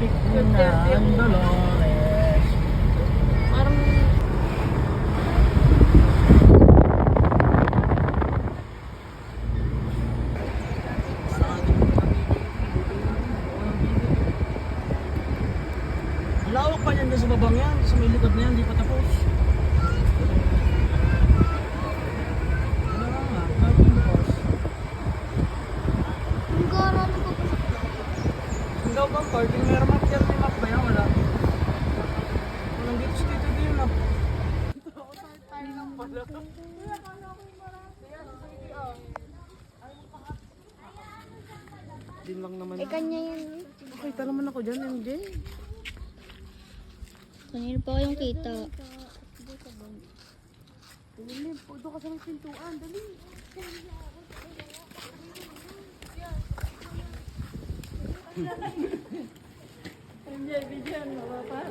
traffic na ang Dolores. Parang Ang lawak pa niyan sa babang yan. Sa may likod na yan, di pa tapos. Din lang naman. Eh, kanya yan. Nakita naman ako dyan, MJ. Kanina pa kayong kita. Dali, puto ka sa may pintuan, dali.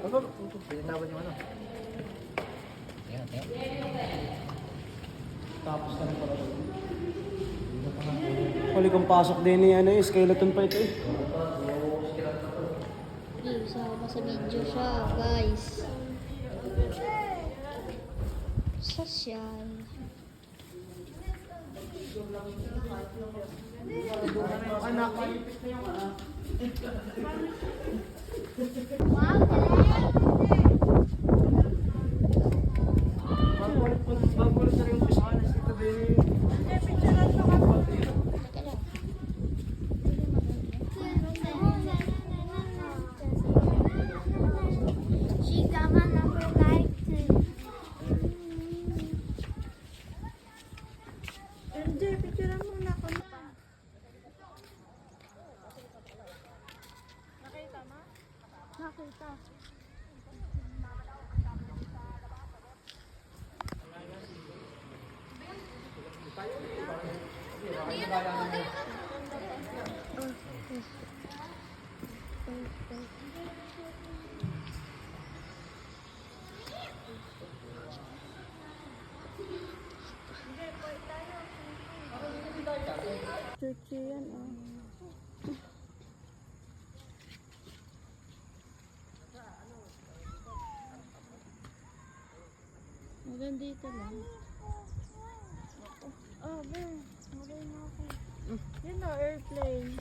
Ano? Pinatawan yung ano? Tapos na rin pala. Huli kong pasok din ni ano eh, skeleton pa ito eh. Hey, sama sa video siya, guys. Social. Anak, Bagulit na rin yung pisahan na dito din. Teka lang. Chika number like to. MJ, picturean mo na ako. Nakita mo? Yan, oh. Hanggang dito lang. Oh, Ben. Maray na ako. Yun na, airplane.